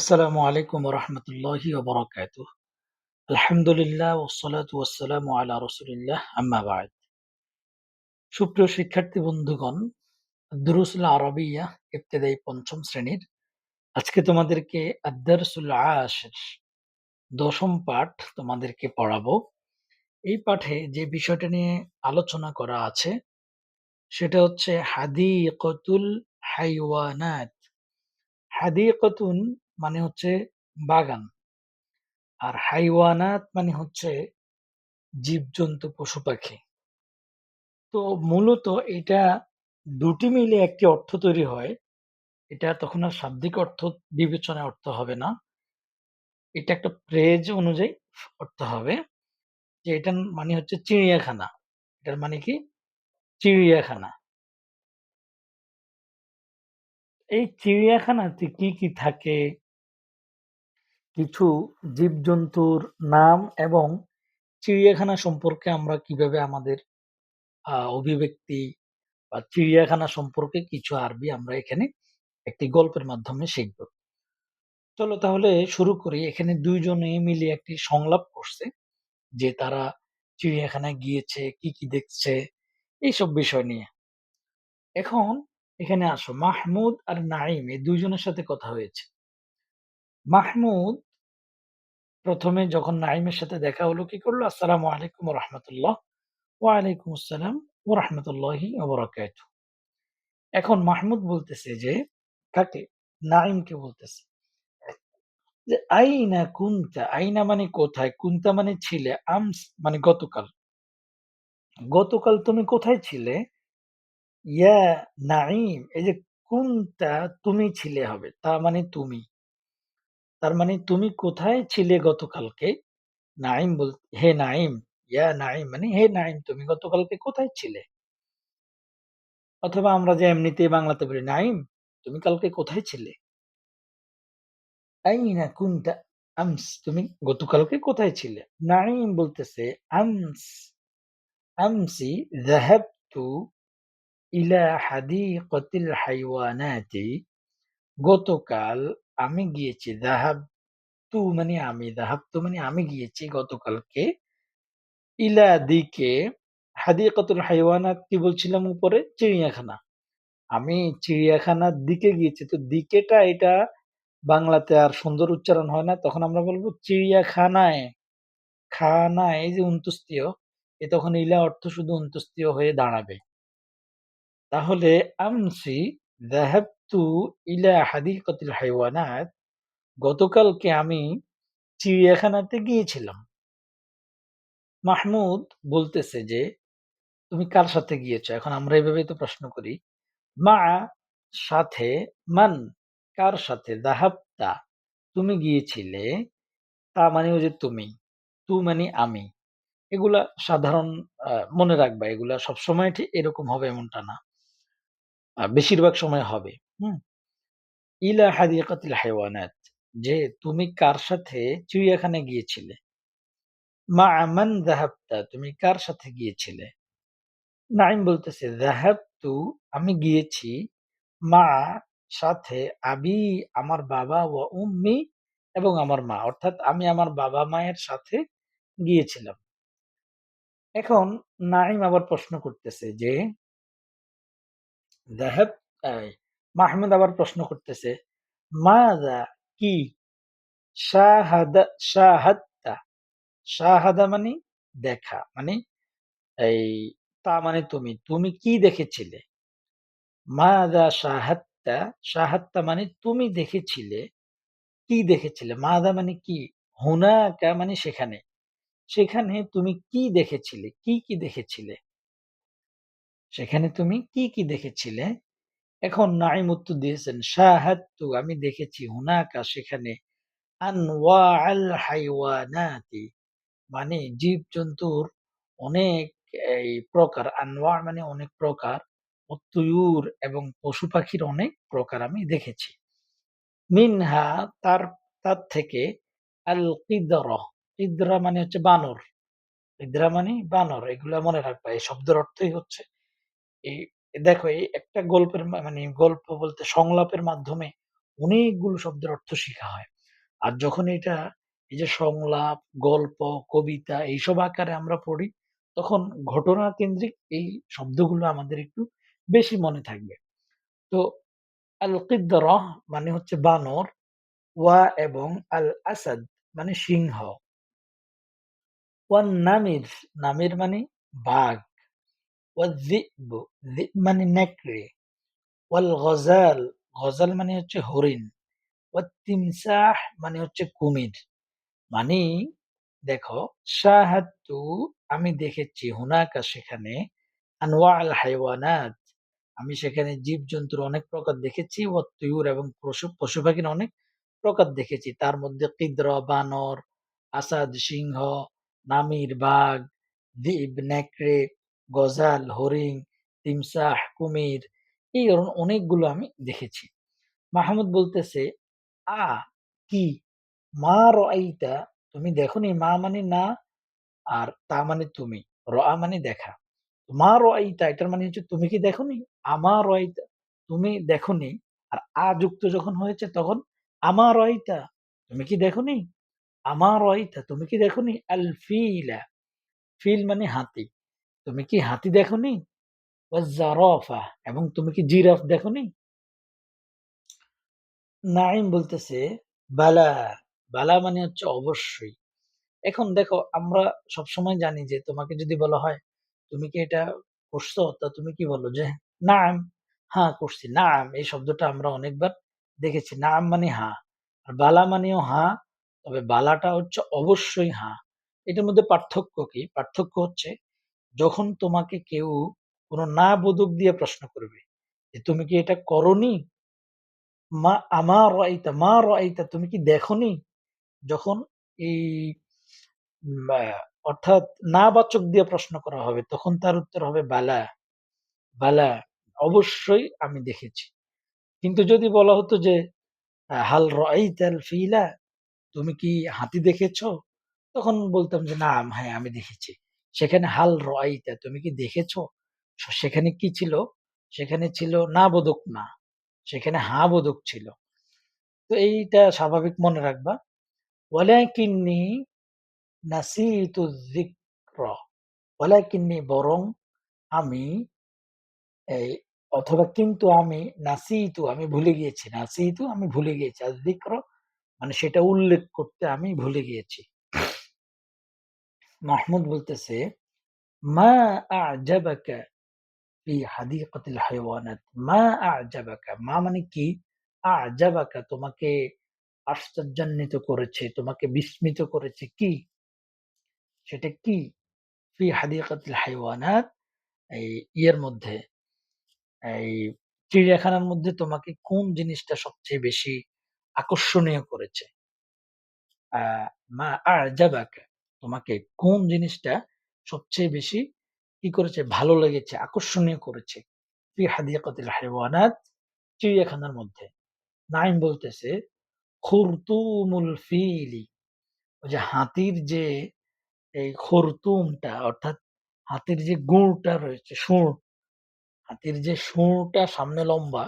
আসসালামু আলাইকুম রহমতুল্লাহি ওবরাকাতুহ আলহামদুলিল্লাহ ওসলাতু ওয়াসসালামু আলা রসুলিল্লাহ, আম্মা বাদ। সুপ্রিয় শিক্ষার্থী বন্ধুগণ, দুরুসুল আরবিয়া, ইবতেদায়ী পঞ্চম শ্রেণির আজকে তোমাদেরকে আদারসুল আশির দশম পাঠ তোমাদেরকে পড়াবো। এই পাঠে যে বিষয়টা নিয়ে আলোচনা করা আছে, সেটা হচ্ছে হাদিকতুল হাইওয়ানাত। হাদিকতুন মানে হচ্ছে বাগান আর হাইওয়ানাত মানে হচ্ছে জীবজন্তু পশু-পাখি। তো মূলত এটা দুটি মিলে একটি অর্থ তৈরি হয়। এটা তখন আর শাব্দিক অর্থ বিবেচনায় অর্থ হবে না। এটা একটা ফ্রেজ অনুযায়ী অর্থ হবে। যে এটার মানে হচ্ছে চিড়িয়াখানা। এটার মানে কি? চিড়িয়াখানা। এই চিড়িয়াখানাতে কি, কি থাকে? কিছু জীবজন্তুর নাম এবং চিড়িয়াখানা সম্পর্কে আমরা কীভাবে আমাদের আ অভিব্যক্তি বা চিড়িয়াখানা সম্পর্কে কিছু আরবি আমরা এখানে একটি গল্পের মাধ্যমে শিখব। চলো তাহলে শুরু করি। এখানে ২ জনে মিলে একটি সংলাপ করছে যে তারা চিড়িয়াখানায় গিয়েছে, কি, কি দেখছে এইসব বিষয় নিয়ে। এখন এখানে আসো মাহমুদ আর নাঈম এই ২ জনের সাথে কথা হয়েছে। মাহমুদ ১ম এ যখন নাঈমের সাথে দেখা হলো কি করল? আসসালামু আলাইকুম রাহমাতুল্লাহ। ওয়া আলাইকুম আসসালাম ওয়া রাহমাতুল্লাহি ওয়া। এখন মাহমুদ বলতেছে যে কাকে? নাঈমকে বলতেছে। যে আইনা কুনতা, আইনা মানে কোথায়? কুনতা মানে ছিলে, আমস মানে গতকাল। গতকাল তুমি কোথায় ছিলে? ইয়া নাঈম এই যে কুনতা তুমি ছিলে হবে। তা মানে তুমি। তার মানে তুমি কোথায় ছিলে গতকালকে? নাঈম বল হে নাঈম, ইয়া নাঈম মানে হে নাঈম তুমি গতকালকে কোথায় ছিলে? অথবা আমরা যে এমনিতেই বাংলাতে বলি, নাঈম তুমি কালকে কোথায় ছিলে? আইনা কুনতা আমস তুমি গতকালকে কোথায় ছিলে? নাঈম বলতেছে আমস আমসি যাহাবতু ইলা হাদিকাতিল হাইওয়ানাতি গতকাল আমি গিয়েছি যাহাবতু মানে আমি যাহাবতু মানে আমি গিয়েছি গতকালকে ইলা দিকে হাদিকাতুল হাইওয়ানাত কি বলছিলাম উপরে? চিড়িয়াখানা। আমি চিড়িয়াখানার দিকে গিয়েছি। তো দিকেটা এটা বাংলাতে আর সুন্দর উচ্চারণ হয় না। তখন আমরা বলব চিড়িয়াখানায়। খানায়, এই যে অন্ত্যেষ্টিয় এ তখন ইলা অর্থ শুধু অন্ত্যেষ্টিয় হয়ে দাঁড়াবে। তাহলে আমসি যাহাবতু ইলা হাদিকাতিল হাইওয়ানাত গতকালকে আমি চিড়িয়াখানাতে গিয়েছিলাম। মাহমুদ বলতেছে যে, "তুমি কার সাথে গিয়েছ?" এখন আমরা এভাবেই তো প্রশ্ন করি। মা সাথে মান কার সাথে? যাহাবতা তুমি গিয়েছিলে। তা মানে যে তুমি। তু মানে আমি। এগুলা সাধারণ মনে রাখবা। এগুলা সবসময় ঠিক এরকম হবে এমনটা না। বেশিরভাগ সময় হবে। ইলা হাদিকাতিল হাইওয়ানাত, যে তুমি কার সাথে চিড়িয়াখানায় গিয়েছিলে? মা'a মান যাহাবতা, তুমি কার সাথে গিয়েছিলে? নাঈম বলতেছে, যাহাবতু, আমি গিয়েছি মা'a সাথে আবি, আমার বাবা ওয়া উম্মি এবং আমার মা। অর্থাৎ আমি আমার বাবা-মায়ের সাথে গিয়েছিলাম। এখন নাঈম আবার প্রশ্ন করতেছে যে, যাহাব এই মাহমুদ আবার প্রশ্ন করতেছে, মাযা কি? শাহাদা শাহাদতা শাহাদা মানে দেখা। মানে এই তা মানে তুমি। তুমি কি দেখেছিলে? মাযা শাহাদতা শাহাদতা মানে তুমি দেখেছিলে। কি দেখেছিলে? মাযা মানে কি? হুনাকা মানে সেখানে। সেখানে তুমি কি দেখেছিলে? কি, কি দেখেছিলে? সেখানে তুমি কি, কি দেখেছিলে? এখন নাঈম উত্তর দিয়েছেন, শাহাদতু আমি দেখেছি হুনাকা সেখানে হাইওয়ানাতি মানে জীবজন্তুর অনেক এই প্রকার। আনওয়া মানে অনেক প্রকার। অত্তুয়ুর এবং পশু-পাখির অনেক প্রকার আমি দেখেছি। মিনহা তার তার থেকে আল কিদরা। কিদরা মানে হচ্ছে বানর। কিদরা মানে বানর। এগুলো মনে রাখবা। এই শব্দের অর্থই হচ্ছে এই দেখো এই একটা গল্পের মানে গল্প বলতে সংলাপের মাধ্যমে অনেকগুলো শব্দের অর্থ শিখা হয়। আর যখন এটা এই যে সংলাপ, গল্প, কবিতা এইসব আকারে আমরা পড়ি, তখন ঘটনা কেন্দ্রিক এই শব্দগুলো আমাদের একটু বেশি মনে থাকবে। তো আল-কিদ্রাহ মানে হচ্ছে বানর, ওয়া এবং আল-আসাদ মানে সিংহ। ওয়ান নামির, নামির মানে বাঘ। যি'ব মানে নেকড়ে। ওয়াল গজাল, গজাল মানে হচ্ছে হরিণ। ওয়াত-তিমসাহ মানে হচ্ছে কুমির। মানে দেখো শাহাদতু আমি দেখেছি হুনাকা সেখানে আনওয়া আল হাইওয়ানাত আমি সেখানে জীবজন্তুর অনেক প্রকার দেখেছি ওয়াত-তুয়ুর এবং পশু পশু-পাখির অনেক প্রকার দেখেছি। তার মধ্যে কিদ্র বানর, আসাদ সিংহ, নামির বাঘ, যি'ব নেকড়ে, গজাল হরিং তিমসাহ কুমির এই অ অনেকগুলো আমি দেখেছি। মাহমুদ বলতেছে, "আ কি? মা রাআইতা তুমি দেখোনি?" মা মানে না আর তা মানে তুমি। রাআ মানে দেখা। মা রাআইতা এটার মানে হচ্ছে তুমি কি দেখোনি? আমা রাআইতা তুমি দেখোনি। আর আ যুক্ত যখন হয়েছে তখন আমা রাআইতা তুমি কি দেখোনি? আমা রাআইতা তুমি কি দেখোনি? আল ফিলা ফিল মানে হাতি। তুমি কি হাতি দেখোনি? ওয়াজ-জারাফা এবং তুমি কি জিরাফ দেখোনি? নাঈম বলতেছে, "বালা।" বালা মানে হচ্ছে অবশ্যই। এখন দেখো আমরা সবসময় জানি যে তোমাকে যদি বলা হয়, "তুমি কি এটা করছ?" তা তুমি কি বলো যে, "নাম।" হ্যাঁ, করছি। নাম এই শব্দটা আমরা অনেকবার দেখেছি। নাম মানে হ্যাঁ। আর বালা মানেও হ্যাঁ। তবে বালাটা হচ্ছে অবশ্যই হ্যাঁ। এটার মধ্যে পার্থক্য কি? পার্থক্য হচ্ছে যখন তোমাকে কেউ কোন না বোধক দিয়ে প্রশ্ন করবে যে, "তুমি কি এটা করোনি?" মা আমা রাআইতা, মা রাআইতা তুমি কি দেখোনি? যখন এই অর্থাৎ না বাচক দিয়ে প্রশ্ন করা হবে তখন তার উত্তর হবে বালা, বালা অবশ্যই আমি দেখেছি। কিন্তু যদি বলা হতো যে হাল রাআইতাল ফিলা তুমি কি হাতি দেখেছ? তখন বলতাম যে, "নাম হ্যাঁ, আমি দেখেছি।" সেখানে হাল রাআইতা তুমি কি দেখেছ? সেখানে কি ছিল? সেখানে ছিল না বোধক না। সেখানে হা বোধক ছিল। তো এইটা স্বাভাবিক মনে রাখবা। ওয়ালাকিন্নী নাসিতু যিকরা, ওয়ালাকিন্নী বরং আমি, এই, অথবা কিন্তু আমি নাসিতু, আমি ভুলে গিয়েছি। নাসিতু আমি ভুলে গিয়েছি। আয-যিকরা মানে সেটা উল্লেখ করতে আমি ভুলে গিয়েছি। মাহমুদ বলতেছে, "মা আ'জাবাকা ফি হাদিকাতিল হায়াওয়ানাত।" মা আ'জাবাকা মা মানে কি? আ'জাবাকা তোমাকে আশ্চর্যান্বিত করেছে, তোমাকে বিস্মিত করেছে কি? সেটা কি? ফি হাদিকাতিল হায়াওয়ানাত এই ইয়ের মধ্যে এই চিড়িয়াখানার মধ্যে তোমাকে কোন জিনিসটা সবচেয়ে বেশি আকর্ষণীয় করেছে? মা আ'জাবাকা তোমাকে কোন জিনিসটা সবচেয়ে বেশি কি করেছে? ভালো লেগেছে, আকর্ষণীয় করেছে? চিড়িয়াখানার মধ্যে। নাঈম বলতেছে, খুরতুমুল ফিলি ওই যে হাতির যে এই খুরতুমটা অর্থাৎ হাতির যে গুঁড়টা রয়েছে, সুঁড়, হাতির যে সুঁড়টা সামনে লম্বা,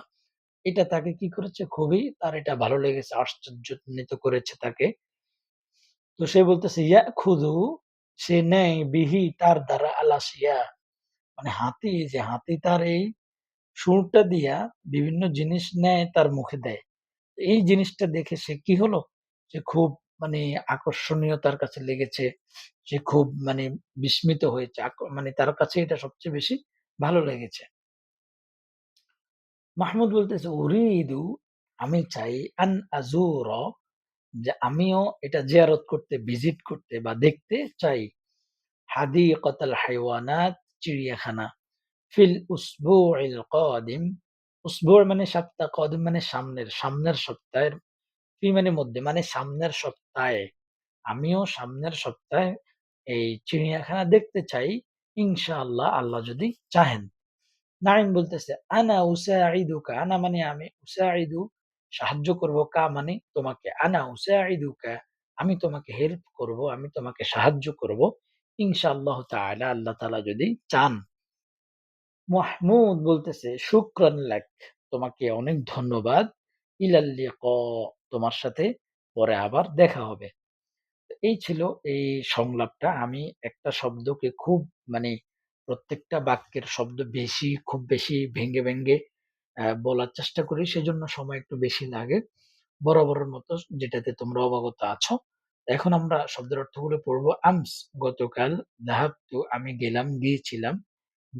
এটা তাকে কি করেছে? খুবই তার এটা ভালো লেগেছে, আশ্চর্যান্বিত করেছে তাকে। তো সে বলতেছে, ইয়াখুযু সে নেয় বিহি তার দ্বারা আল-আশিয়া মানে হাতি যে হাতি তার এই সুঁড়টা দিয়া বিভিন্ন জিনিস নেয় তার মুখে দেয়। এই জিনিসটা দেখে সে কি হলো? সে খুব মানে আকর্ষণীয় তার কাছে লেগেছে। সে খুব মানে বিস্মিত হয়েছে। মানে তার কাছে এটা সবচেয়ে বেশি ভালো লেগেছে। মাহমুদ বলতেছে, "উরিদু আমি চাই আন আযুরা যে আমিও এটা জিয়ারত করতে, ভিজিট করতে বা দেখতে চাই। হাদিকাতাল হায়াওয়ানাত চিড়িয়াখানা। ফিল উসবুইল কাদিম" উসবু' মানে সপ্তাহ, কাদিম মানে সামনের, সামনের সপ্তাহের, ফি মানে মধ্যে মানে সামনের সপ্তাহে। আমিও সামনের সপ্তাহে এই চিড়িয়াখানা দেখতে চাই। ইনশাআল্লাহ আল্লাহ যদি চাহেন। নাঈম বলতেছে, "আনা উসাঈদুকা" আনা মানে আমি, উসাঈদু সাহায্য করব, কা মানে তোমাকে। আনা উসাঈদুকা আমি তোমাকে হেল্প করব, আমি তোমাকে সাহায্য করব। ইনশাআল্লাহ তাআলা আল্লাহ তাআলা যদি চান। মাহমুদ বলতেছে, "শুকরান লাক" তোমাকে অনেক ধন্যবাদ। ইলাল লিকা তোমার সাথে পরে আবার দেখা হবে। এই ছিল এই সংলাপটা। আমি একটা শব্দকে খুব মানে প্রত্যেকটা বাক্যের শব্দ বেশি, খুব বেশি ভেঙ্গে ভেঙ্গে বলার চেষ্টা করি। সেজন্য সময় একটু বেশি লাগে। বরাবরের মতো যেটাতে তোমরা অবগত আছো। এখন আমরা শব্দের অর্থগুলো পড়ব আমস গতকাল, যাহাবতু আমি গেলাম, গিয়েছিলাম,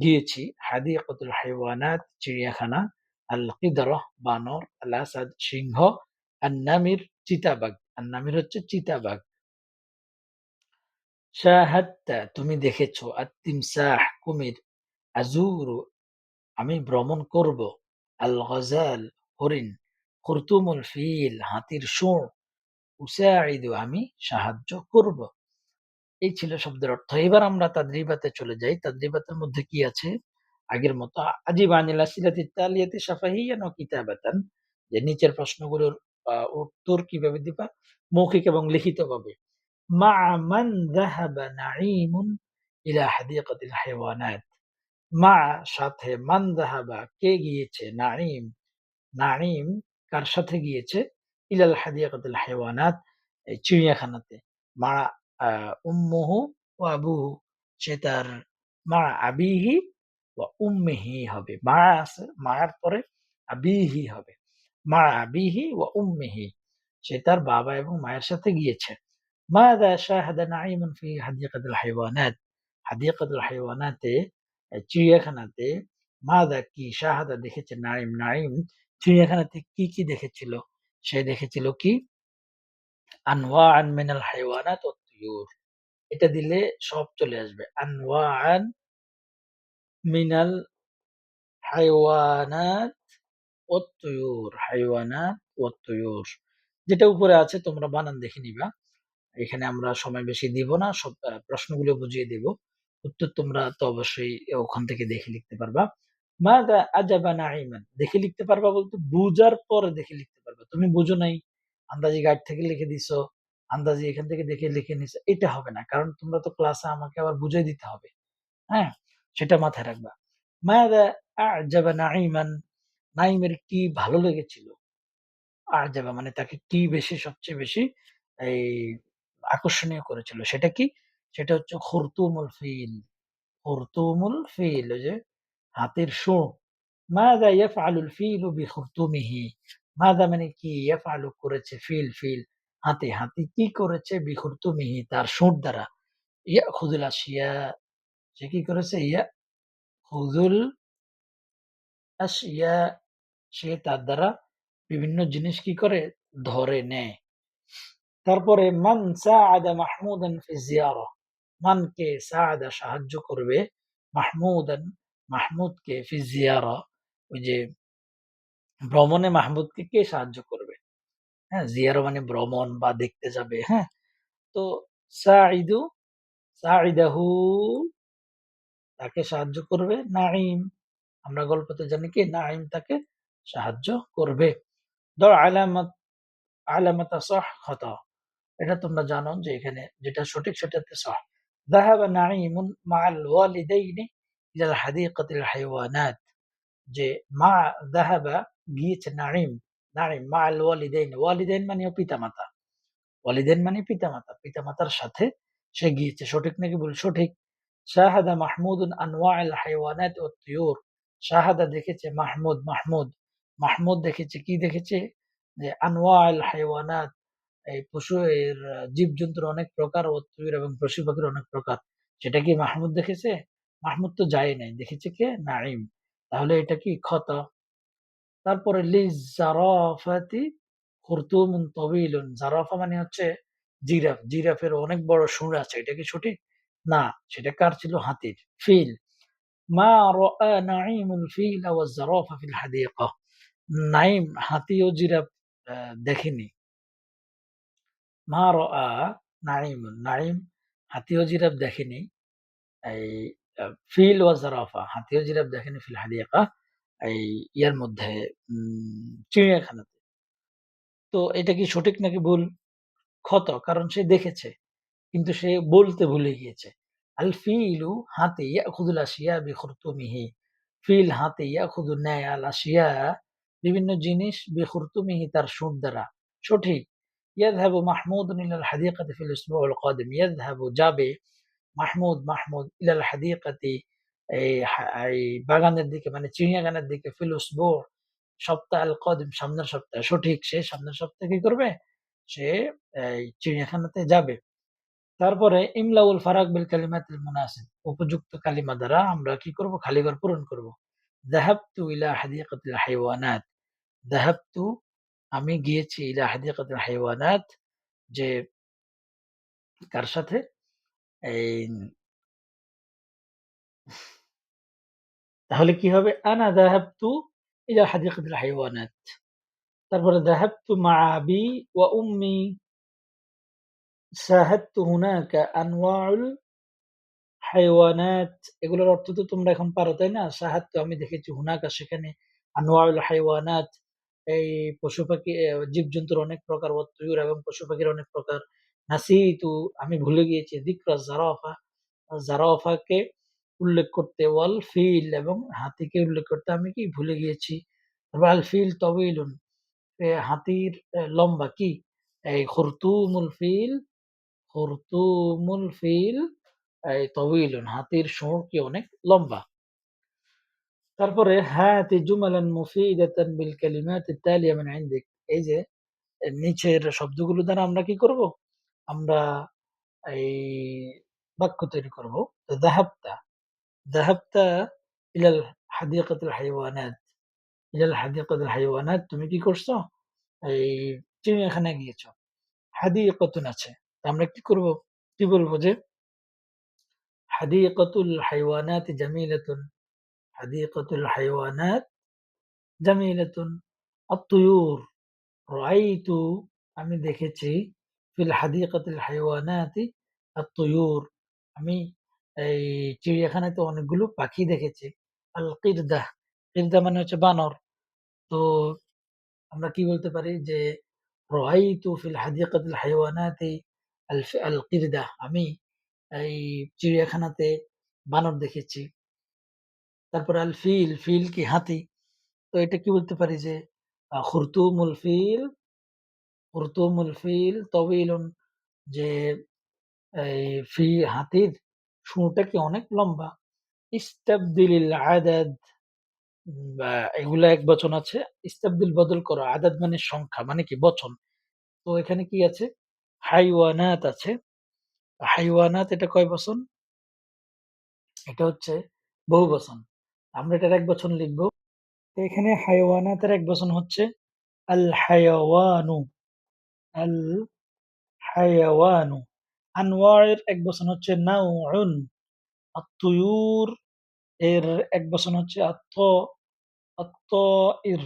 গিয়েছি। হাদিকাতুল হাইওয়ানাত চিড়িয়াখানা, আল কিদরাহ বানর, আল আসাদ সিংহ, আন-নামির চিতাবাঘ। আন-নামির হচ্ছে চিতাবাঘ। শাহাদতা তুমি দেখেছ। আত-তিমসাহ কুমির। আজুরু আমি ভ্রমণ করব। আল-গাজাল হরিণ। খুরতুমুল ফিল, হাতির সুর। উসাইদু আমি সাহায্য করব। এই ছিল শব্দের অর্থ। এবার আমরা তাদরিবাতে চলে যাই। তাদরিবাতের মধ্যে কি আছে? আগের মতো আজিব আনিল আসিলাতি তালিয়াতি সাফাহিয়ান কিতাবাতান যে নিচের প্রশ্নগুলোর উত্তর কীভাবে দিবা? মৌখিক এবং লিখিত লিখিতভাবে। মা মান যাহাবা নাঈমুন ইলা হাদিকাতিল হাইওয়ানাত। মা সাথে মান যাহাবা কে গিয়েছে? নাঈম। নাঈম কার সাথে গিয়েছে? ইলাল হাদিকাতিল হাইওয়ানাত এই চিড়িয়াখানাতে। মা উম্মুহু ওয়া আবুহু সে তার মা আবিহি ও উম্মিহি হবে। মা আছে, মার পরে আবিহি হবে। মা আবিহি ও উম্মিহি সে তার বাবা এবং মায়ের সাথে গিয়েছে। মাযা শাহাদা নাঈমুন ফি হাদিকাতিল হাইওয়ানাত হাদিকাতুল হাইওয়ানাতে চিড়িয়াখানাতে মাযা কি শাহাদা দেখেছে নাঈম নাঈম চিড়িয়াখানাতে কি, কি দেখেছিল? সে দেখেছিল কি? আনওয়াআন মিনাল হাইওয়ানাত ওয়াত তুয়ুর। এটা দিলে সব চলে আসবে। আনওয়াআন মিনাল হাইওয়ানাত ওয়াত তুয়ুর, হাইওয়ানাত ওয়াত তুয়ুর। যেটা উপরে আছে তোমরা বানান দেখে নিবা। এখানে আমরা সময় বেশি দিব না। সব প্রশ্নগুলো বুঝিয়ে দেব। উত্তর তোমরা তো অবশ্যই ওখান থেকে দেখে লিখতে পারবা। মাযা আজাবা নাঈমান দেখে লিখতে পারবা বলতে বুঝার পরে দেখে লিখতে পারবা। তুমি বুঝো নাই, আন্দাজি গাইড থেকে লিখে দিছো, আন্দাজি এখান থেকে দেখে লিখে নিছো। এটা হবে না। কারণ তোমরা তো ক্লাসে আমাকে আবার বুঝাই দিতে হবে। হ্যাঁ? সেটা মাথায় রাখবা। মাযা আ'জাবা নাঈমান নাঈমের কি ভালো লেগেছিল? আ'জাবা মানে তাকে কি বেশি সবচেয়ে বেশি এই আকর্ষণীয় করেছিল। সেটা কি? সেটা হচ্ছে খুরতুমুল ফিল। খুরতুমুল ফিল ওই যে হাতির সুর। মাযা ইয়াফআলুল মাযা মানে কি? ইয়াফআলু করেছে ফিল, ফিল হাতি, কি করেছে? তার দ্বারা। ইয়াখুযুল আশিয়া সে কি করেছে? ইয়াখুযুল আশিয়া সে তার দ্বারা বিভিন্ন জিনিস কি করে? ধরে নেয়। তারপরে মান সাআদা মাহমুদান ফি জিয়ারা মান কে সাআদা সাহায্য করবে, মাহমুদান, মাহমুদকে ফি জিয়ারা, ওই যে ভ্রমণে মাহমুদকে কে সাহায্য করবে? হ্যাঁ? জিয়ারা মানে ভ্রমণ বা দেখতে যাবে। হ্যাঁ? তো সাঈদু, সাঈদাহু তাকে সাহায্য করবে, নাঈম। আমরা গল্পতে জানি কি, নাঈম তাকে সাহায্য করবে। ধর আলামাত, আলামাতা সহ। এটা তোমরা জানো যে এখানে যেটা সঠিক সেটাতে সহ। যাহাবা নাঈমুন মা'আল ওয়ালিদাইনি ইলাল হাদিকাতিল হাইওয়ানাত যে মা যাহাবা গিয়েছে নাঈম, নাঈম মা'আল ওয়ালিদাইন। ওয়ালিদাইন মানে পিতামাতা। ওয়ালিদাইন মানে পিতামাতা। পিতামাতার সাথে সে গিয়েছে। সঠিক নাকি ভুল? সঠিক। শাহাদা মাহমুদুন আনওয়া'আল হাইওয়ানাত ওয়াত তুয়ুর। শাহাদা দেখেছে মাহমুদ, মাহমুদ। মাহমুদ দেখেছে কি দেখেছে? যে আনওয়া'আল হাইওয়ানাত এই পশু এর জীবজন্তুর অনেক প্রকার তুয়ুর এবং পশু পাখির অনেক প্রকার। সেটা কি মাহমুদ দেখেছে? মাহমুদ তো যায় নাই। দেখেছে কে? নাঈম। তাহলে এটা কি? খতা। তারপরে লিজ্জারাফাতি খুরতুমুন তাওয়ীলুন। জারাফা মানে হচ্ছে জিরাফ। জিরাফের অনেক বড় সুর আছে। এটা কি সঠিক? না, সেটা কার ছিল? হাতির। ফিল। মা রাআ নাঈমুল ফিলা ওয়াজ জারাফা ফিল হাদিকা। নাঈম হাতি ও জিরাফ দেখেনি। মা রাআ নাঈমুন। নাঈম হাতি ও জিরাফ দেখেনি। এই ফিল ওয়া জারাফা হাতি ও জিরাফ দেখেনি ফিল হাদিকা এই ইয়ার মধ্যে চিড়িয়াখানাতে। তো এটা কি সঠিক নাকি ভুল? খতা। কারণ সে দেখেছে। কিন্তু সে বলতে ভুলে গিয়েছে। আল ফিলু হাতি ইয়াখুযুল আশিয়া বিখুরতুমিহি। ফিল হাতি ইয়াখুযু নেয় আল আশিয়া বিভিন্ন জিনিস বিখুরতুমিহি তার সুর দ্বারা সঠিক ইয়াদহাবু মাহমুদুন ইলাল হাদিকাতি ফিল উসবুউল কাদিম ইয়াদহাবু যাবে মাহমুদ মাহমুদ ইলাল হাদিকাতি এই হা- এই বাগানের দিকে মানে চিড়িয়াখানার দিকে ফিল উসবু সপ্তাহ আল কদিম সামনের সপ্তাহে সঠিক সে সামনের সপ্তাহে কি করবে সে এই চিড়িয়াখানাতে যাবে তারপরে ইমলাউল ফারাক বিল কালিমাতিল মুনাসিব উপযুক্ত কালিমা দ্বারা আমরা কি করব খালি ঘর পূরণ করব যাহাবতু ইলা হাদিকাতিল হাইওয়ানাত যাহাবতু আমি গিয়েছি ইলা হাদিকাতিল হাইওয়ানাত যে কার সাথে? এই তাহলে কি হবে? আনা যাহাবতু ইলা হাদিকাতিল হাইওয়ানাত। তারপরে যাহাবতু মা আবি ওয়া উম্মি। শাহাদতু হুনাকা আনওয়াউল হাইওয়ানাত। এগুলোর অর্থ তো তোমরা এখন পারো, তাই না? শাহাদতু আমি দেখেছি হুনাকা, সেখানে আনওয়াউল হাইওয়ানাত। এই পশু পাখি জীবজন্তুর অনেক প্রকার ওয়াত্তুয়ুর এবং পশু পাখির অনেক প্রকার। নাসি তু, আমি ভুলে গিয়েছি যিকরা জারাফা জারাফাকে উল্লেখ করতে ওয়াল ফিল এবং হাতিকে উল্লেখ করতে আমি কি ভুলে গিয়েছি? আল ফিল তবিলুন হাতির লম্বা কি? এই খুরতুমুল ফিল খুরতুমুল ফিল, এই তবিলুন, হাতির সুর কি অনেক লম্বা? তারপরে হাতি জুমালান মুফিদাতান বিল কালিমাত তালিয়া মিন ইনদিক। এই যে নিচের শব্দগুলো দ্বারা আমরা কি করব? আমরা এই বাক্য তৈরি করব। তো যাহাবতা ইলাল হাদিকাতিল হাইওয়ানাত। ইলাল হাদিকাতিল হাইওয়ানাত, তুমি কি করছ? এই চিড়িয়াখানা গিয়েছো। হাদিকাতুন আছে। আমরা কি করব? কি বলব যে, হাদিকাতুল হাইওয়ানাত জামিলাতুন হাদিকাতুল হাইওয়ানাত জামিলাতুন আত-তুয়ুর রাআইতু আমি দেখেছি ফিল হাদিকাতিল হাইওয়ানাতি আত-তুয়ুর আমি এই চিড়িয়াখানাতে অনেকগুলো পাখি দেখেছি। আল কিরদা মানে হচ্ছে বানর। তো আমরা কি বলতে পারি যে, রাআইতু ফিল হাদিকাতিল হাইওয়ানাতি আল আল আমি এই চিড়িয়াখানাতে বানর দেখেছি। তারপরে আল ফিল ফিল কি হাতি? তো এটা কি বলতে পারি যে খুরতুমুল ফিল খুরতুমুল ফিল তবিলুন যে, এই ফি হাতির শুঁড়টা কি অনেক লম্বা? ইস্তাবদিলিল আদাদ এগুলা এক বচন আছে, ইস্তাবদিল বদল করো, আদাদ মানে সংখ্যা মানে কি বচন। তো এখানে কি আছে? হাইওয়ানাত আছে। হাইওয়ানাত এটা কয় বচন? এটা হচ্ছে বহু বচন আমরা এটার এক বচন লিখব। এখানে হাইওয়ানাতের এক বচন হচ্ছে, আল হায়াওয়ানু আল হায়াওয়ানু আনওয়ারের এক বচন হচ্ছে নাউউন, আত-তুয়ুর। এর এক বচন হচ্ছে আত্ত আত্তাইর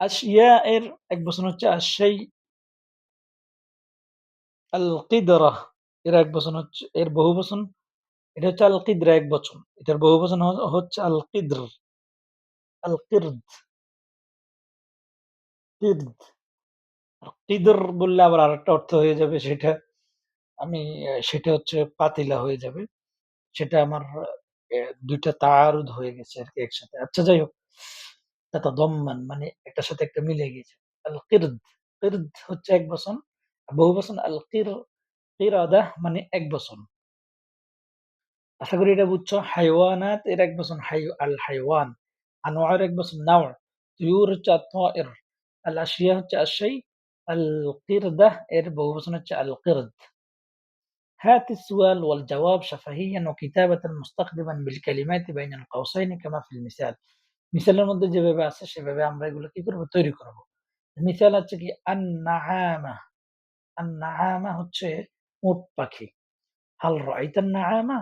আশিয়া এর এক বচন হচ্ছে আশাই আল কিদরা এর এক বচন হচ্ছে, এর বহু বচন। এটা হচ্ছে আল কিদরা এক বচন। এটার বহু বচন হচ্ছে আল কিদ্র। আল কিরদ কিরদ কিদর বললে আবার আরেকটা অর্থ হয়ে যাবে সেটা, আমি, সেটা হচ্ছে পাতিলা হয়ে যাবে। সেটা আমার দুইটা তারুদ হয়ে গেছে আর কি একসাথে। আচ্ছা যাই হোক। তাতাদম্মান মানে একটার সাথে একটা মিলে গেছে। আল কিরদ কিরদ হচ্ছে এক বচন বহু বচন আল কির কিরাদা মানে এক বচন। আশা করি এটা বুঝছো হাইওয়ানাত এর এক বচন হাই আল হাইওয়ান আনোয়ার এক বচন নাওর তুয়ুর হচ্ছে আত্মায়ের আল আশিয়া হচ্ছে আশাই আল কিরদাহ এর বহু বচন হচ্ছে আল কিরদ هات السؤال والجواب شفهيا وكتابة مستخدما بالكلمات بين القوسين كما في المثال মিসালের মধ্যে যেভাবে আছে সেভাবে আমরা এগুলো কি করবো তৈরি করব মিসাল হচ্ছে কি আন্নাআমা আন্নাআমা হচ্ছে উট পাখি হাল রাইতান নাআমা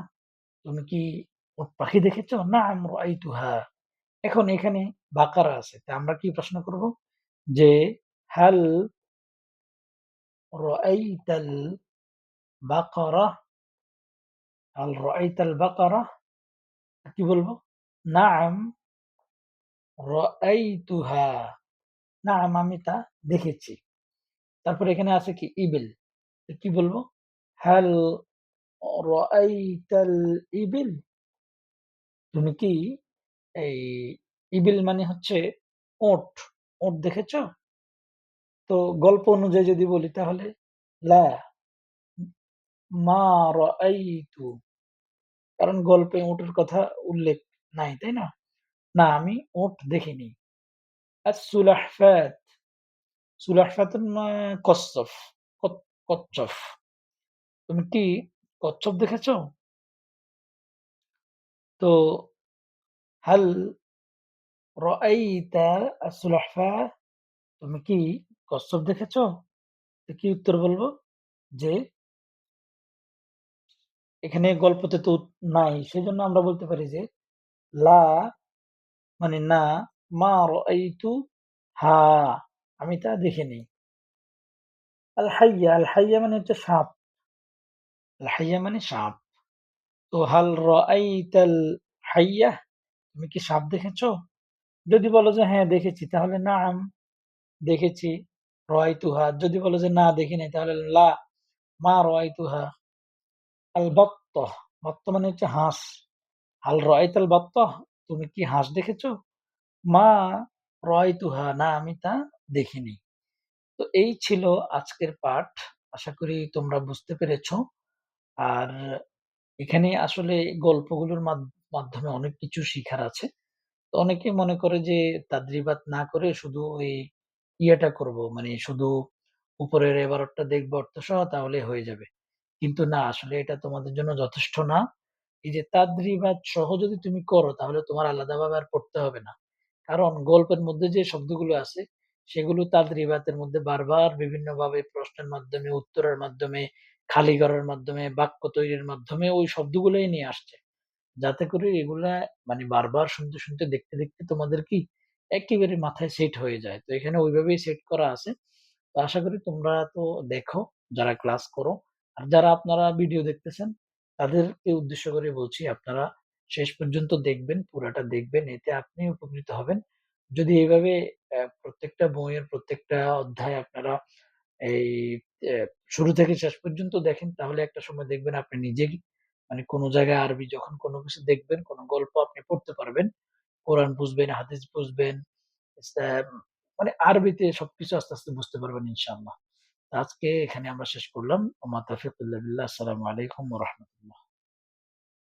তুমি কি উট পাখি দেখেছ? নাআম রাইতুহা এখন এখানে বাকারা আছে। তা আমরা কি প্রশ্ন করব? যে, হাল রাইতাল বাকারা? হাল রাইতাল বাকারা? কি বলব? নাআম রাআইতুহা। নাআম আমি তা দেখেছি। তারপর এখানে আছে কি? ইবিল। কি বলব? হাল ইবিল তুমি কি এই ইবিল মানে হচ্ছে ওট। ওট দেখেছ? তো গল্প অনুযায়ী যদি বলি তাহলে লা মা। কারণ গল্পে ওটের কথা উল্লেখ নাই, তাই না? না আমি উট দেখিনি। আস-সুলাহফাত। সুলাহফাত মা কচ্ছপ, কচ কচ্ছপ। তুমি কি কচ্ছপ দেখেছ? তো হাল? তুমি কি কচ্ছপ দেখেছ? কি উত্তর বলব? যে এখানে গল্পতে তো নাই। সেজন্য আমরা বলতে পারি যে লা মানে না, মা রাআইতু হা আমি তা দেখিনি। আল হাইয়া, আল হাইয়া মানে হচ্ছে সাপ। আল হাইয়া মানে সাপ। তো হাল রাআইতাল হাইয়া? তুমি কি সাপ দেখেছ? যদি বলো যে হ্যাঁ দেখেছি তাহলে নাম দেখেছি। রয় তুহা যদি বলো যে না দেখি নাই তাহলে লা মা রাআইতুহা। আল বাত্তাহ, বত্ত মানে হচ্ছে হাঁস। হাল রাআইতাল বত্ত তুমি কি হাঁস দেখেছ? মা রাআইতুহা না আমি তা দেখিনি। তো এই ছিল আজকের পাঠ। আশা করি তোমরা বুঝতে পেরেছ। আর এখানে আসলে গল্পগুলোর মাধ মাধ্যমে অনেক কিছু শিখার আছে। তো অনেকে মনে করে যে, তাদরিবাত না করে শুধু ওই ইয়েটা করব মানে শুধু উপরের এবারতটা দেখব অর্থসহ তাহলে হয়ে যাবে। কিন্তু না, আসলে এটা তোমাদের জন্য যথেষ্ট না। এই যে তাদরিবাত সহ যদি তুমি করো, তাহলে তোমার আলাদাভাবে আর পড়তে হবে না। কারণ গল্পের মধ্যে যে শব্দগুলো আছে সেগুলো তাদরিবাতের মধ্যে বারবার বিভিন্নভাবে প্রশ্নের মাধ্যমে, উত্তরের মাধ্যমে, খালি ঘরের মাধ্যমে, বাক্য তৈরির মাধ্যমে ওই শব্দগুলোই নিয়ে আসছে। যাতে করে এগুলা মানে বারবার শুনতে, শুনতে, দেখতে, দেখতে তোমাদের কি একেবারে মাথায় সেট হয়ে যায়। তো এখানে ওইভাবেই সেট করা আছে। তো আশা করি তোমরা তো দেখো, যারা ক্লাস করো। আর যারা আপনারা ভিডিও দেখতেছেন তাদেরকে উদ্দেশ্য করে বলছি আপনারা শেষ পর্যন্ত দেখবেন, পুরাটা দেখবেন। এতে আপনি উপকৃত হবেন। যদি অ্যা প্রত্যেকটা বইয়ের প্রত্যেকটা অধ্যায় আপনারা এই শুরু থেকে শেষ পর্যন্ত দেখেন তাহলে একটা সময় দেখবেন আপনি নিজেই মানে কোন জায়গায় আরবি যখন কোনো কিছু দেখবেন, কোন গল্প আপনি পড়তে পারবেন। কোরআন বুঝবেন, হাদিস বুঝবেন। মানে আরবিতে সবকিছু আস্তে, আস্তে বুঝতে পারবেন ইনশাআল্লাহ। আজকে এখানে আমরা শেষ করলাম। ওমা আসসালামু আলাইকুম রাহমাতুল্লাহ।